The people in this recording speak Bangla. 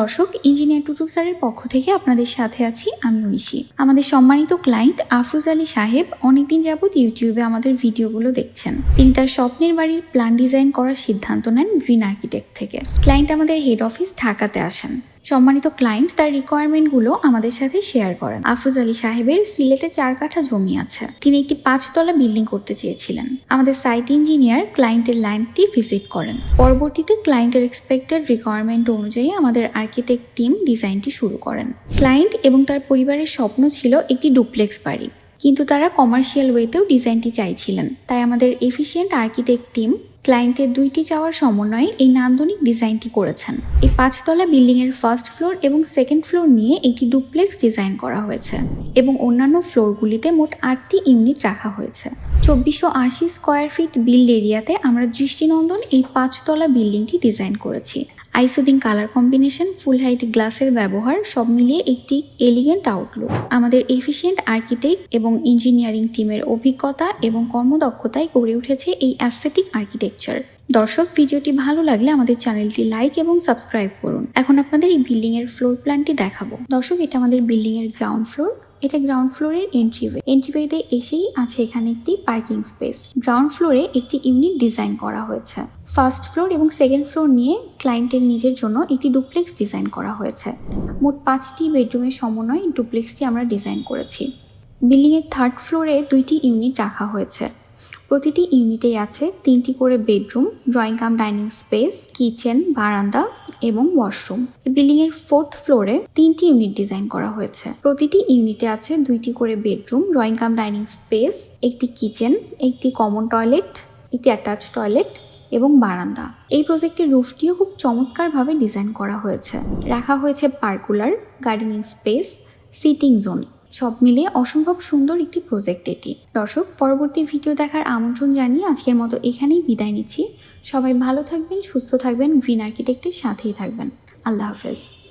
দর্শক, ইঞ্জিনিয়ার টুটুল স্যারের পক্ষ থেকে আপনাদের সাথে আছি আমি ঐশী আমাদের সম্মানিত ক্লায়েন্ট আফরুজ আলী সাহেব অনেকদিন যাবৎ ইউটিউবে আমাদের ভিডিওগুলো দেখছেন। তিনি তার স্বপ্নের বাড়ির প্ল্যান ডিজাইন করার সিদ্ধান্ত নেন গ্রিন আর্কিটেক্ট থেকে। ক্লায়েন্ট আমাদের হেড অফিস ঢাকাতে আসেন। সম্মানিত ক্লায়েন্ট তার রিকোয়ারমেন্টগুলো আমাদের সাথে শেয়ার করেন। আফরোজ আলী সাহেবের সিলেটে চার কাঠা জমি আছে। তিনি একটি পাঁচতলা বিল্ডিং করতে চেয়েছিলেন। আমাদের সাইট ইঞ্জিনিয়ার ক্লায়েন্টের লাইনটি ভিজিট করেন। পরবর্তীতে ক্লায়েন্টের এক্সপেক্টেড রিকোয়ারমেন্ট অনুযায়ী আমাদের আর্কিটেক্ট টিম ডিজাইনটি শুরু করেন। ক্লায়েন্ট এবং তার পরিবারের স্বপ্ন ছিল একটি ডুপ্লেক্স বাড়ি। কিন্তু তারা কমার্শিয়াল ওয়েতেও ডিজাইনটি চাইছিলেন। তাই আমাদের এফিসিয়েন্ট আর্কিটেক্ট টিম ক্লায়েন্টের দুইটি চাওয়ার সমন্বয়ে এই নান্দনিক ডিজাইনটি করেছেন। এই পাঁচতলা বিল্ডিংয়ের ফার্স্ট ফ্লোর এবং সেকেন্ড ফ্লোর নিয়ে একটি ডুপ্লেক্স ডিজাইন করা হয়েছে এবং অন্যান্য ফ্লোরগুলিতে মোট আটটি ইউনিট রাখা হয়েছে। চব্বিশশো আশি স্কোয়ার ফিট বিল্ড এরিয়াতে আমরা দৃষ্টিনন্দন এই পাঁচতলা বিল্ডিংটি ডিজাইন করেছি। আইসোদিন কালার কম্বিনেশন, ফুল হাইট গ্লাসের ব্যবহার, সব মিলিয়ে একটি এলিগেন্ট আউটলুক আমাদের এফিসিয়েন্ট আর্কিটেক্ট এবং ইঞ্জিনিয়ারিং টিমের অভিজ্ঞতা এবং কর্মদক্ষতায় গড়ে উঠেছে এই অ্যাস্থেটিক আর্কিটেকচার দর্শক, ভিডিওটি ভালো লাগলে আমাদের চ্যানেলটি লাইক এবং সাবস্ক্রাইব করুন। এখন আপনাদের এই বিল্ডিং এর ফ্লোর প্ল্যানটি দেখাবো। দর্শক, এটা আমাদের বিল্ডিং এর গ্রাউন্ড ফ্লোর এটা গ্রাউন্ড ফ্লোরের এন্ট্রিওয়ে এন্ট্রিওয়েতে এসেই আছে এখানে একটি পার্কিং স্পেস গ্রাউন্ড ফ্লোরে একটি ইউনিট ডিজাইন করা হয়েছে। ফার্স্ট ফ্লোর এবং সেকেন্ড ফ্লোর নিয়ে ক্লায়েন্টের নিজের জন্য একটি ডুপ্লেক্স ডিজাইন করা হয়েছে। মোট পাঁচটি বেডরুমের সমন্বয়ে ডুপ্লেক্সটি আমরা ডিজাইন করেছি। বিল্ডিংয়ের থার্ড ফ্লোরে দুইটি ইউনিট রাখা হয়েছে। প্রতিটি ইউনিটেই আছে তিনটি করে bedroom, drawing cum, dining space, kitchen, বারান্দা এবং ওয়াশরুম। বিল্ডিং এর ফোর্থ ফ্লোরে তিনটি ইউনিট ডিজাইন করা হয়েছে। প্রতিটি ইউনিটে আছে দুইটি করে bedroom, drawing cum, dining space, একটি কিচেন, একটি কমন টয়লেট, একটি অ্যাটাচ টয়লেট এবং বারান্দা। এই প্রজেক্টের রুফটিও খুব চমৎকারভাবে ডিজাইন করা হয়েছে। রাখা হয়েছে পার্কুলার, গার্ডেনিং স্পেস, সিটিং জোন। সব মিলে অসম্ভব সুন্দর একটি প্রজেক্ট এটি। দর্শক, পরবর্তী ভিডিও দেখার আমন্ত্রণ জানিয়ে আজকের মতো এখানেই বিদায় নিচ্ছি। সবাই ভালো থাকবেন, সুস্থ থাকবেন গ্রিন আর্কিটেক্টের সাথেই থাকবেন। আল্লাহ হাফেজ।